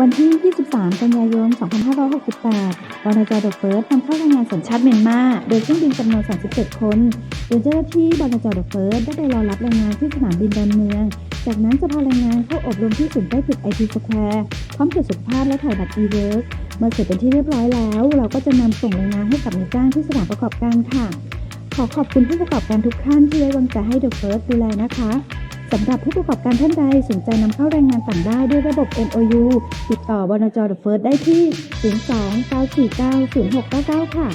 วันที่ 23 กันยายน 2568 วนจเดอะเฟิร์สนำเข้ารายงานสัญชาติเมียนมา โดยเครื่องบินจำนวน 37 คน โดยเจ้าหน้าที่วนจเดอะเฟิร์สได้ไปรอรับแรงงานที่สนามบินดอนเมือง จากนั้นจะพาแรงงานเข้าอบรมที่ศูนย์ใกล้จุดไอทีสแควร์พร้อมตรวจสุขภาพและถ่ายบัตรอีเวิร์กเมื่อเสร็จเป็นที่เรียบร้อยแล้ว เราก็จะนำส่งแรงงานให้กับนายจ้างที่สถานประกอบการค่ะ ขอขอบคุณผู้ประกอบการทุกท่านที่ไว้วางใจให้เดอะเฟิร์สดูแลนะคะสำหรับผู้ประกอบการท่านใดสนใจนำเข้าแรงงานต่างด้าวด้วยระบบ MOU ติดต่อบนจเดอะเฟิร์สได้ที่ 02 949 0699 ค่ะ